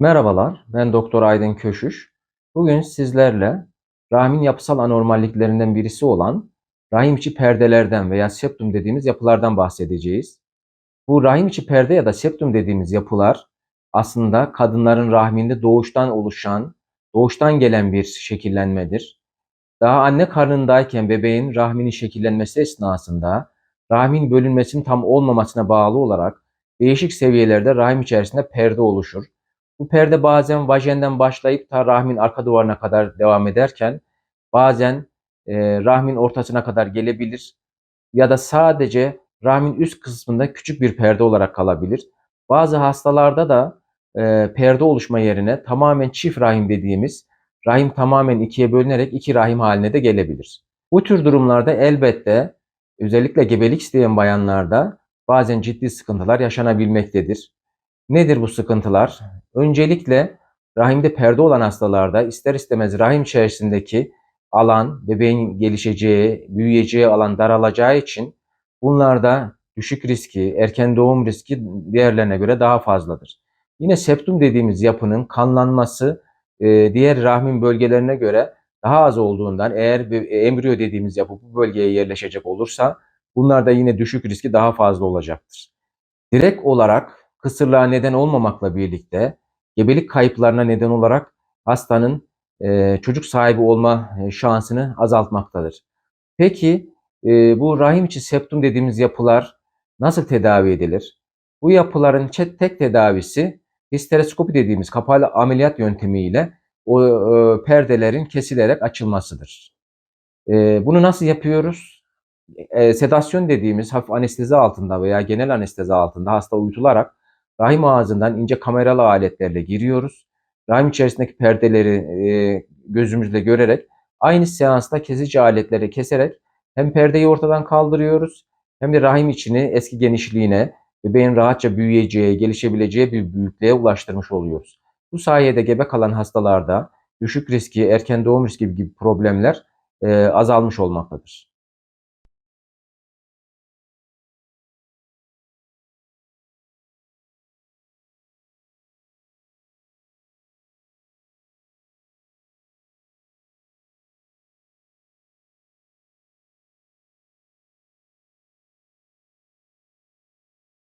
Merhabalar, ben Doktor Aydın Köşüş. Bugün sizlerle rahmin yapısal anormalliklerinden birisi olan rahim içi perdelerden veya septum dediğimiz yapılardan bahsedeceğiz. Bu rahim içi perde ya da septum dediğimiz yapılar aslında kadınların rahminde doğuştan oluşan, doğuştan gelen bir şekillenmedir. Daha anne karnındayken bebeğin rahminin şekillenmesi esnasında rahmin bölünmesinin tam olmamasına bağlı olarak değişik seviyelerde rahim içerisinde perde oluşur. Bu perde bazen vajenden başlayıp ta rahmin arka duvarına kadar devam ederken bazen e, rahmin ortasına kadar gelebilir ya da sadece rahmin üst kısmında küçük bir perde olarak kalabilir. Bazı hastalarda da e, perde oluşma yerine tamamen çift rahim dediğimiz rahim tamamen ikiye bölünerek iki rahim haline de gelebilir. Bu tür durumlarda elbette özellikle gebelik isteyen bayanlarda bazen ciddi sıkıntılar yaşanabilmektedir. Nedir bu sıkıntılar? Öncelikle rahimde perde olan hastalarda ister istemez rahim içerisindeki alan, bebeğin gelişeceği, büyüyeceği alan daralacağı için bunlarda düşük riski, erken doğum riski diğerlerine göre daha fazladır. Yine septum dediğimiz yapının kanlanması e, diğer rahmin bölgelerine göre daha az olduğundan eğer bir embriyo dediğimiz yapı bu bölgeye yerleşecek olursa bunlarda yine düşük riski daha fazla olacaktır. Direkt olarak kısırlığa neden olmamakla birlikte gebelik kayıplarına neden olarak hastanın e, çocuk sahibi olma e, şansını azaltmaktadır. Peki e, bu rahim içi septum dediğimiz yapılar nasıl tedavi edilir? Bu yapıların tek tedavisi histeroskopi dediğimiz kapalı ameliyat yöntemiyle o e, perdelerin kesilerek açılmasıdır. E, bunu nasıl yapıyoruz? E, sedasyon dediğimiz hafif anestezi altında veya genel anestezi altında hasta uyutularak rahim ağzından ince kameralı aletlerle giriyoruz. Rahim içerisindeki perdeleri e, gözümüzle görerek aynı seansta kesici aletleri keserek hem perdeyi ortadan kaldırıyoruz hem de rahim içini eski genişliğine bebeğin rahatça büyüyeceği, gelişebileceği bir büyüklüğe ulaştırmış oluyoruz. Bu sayede gebe kalan hastalarda düşük riski, erken doğum riski gibi problemler e, azalmış olmaktadır.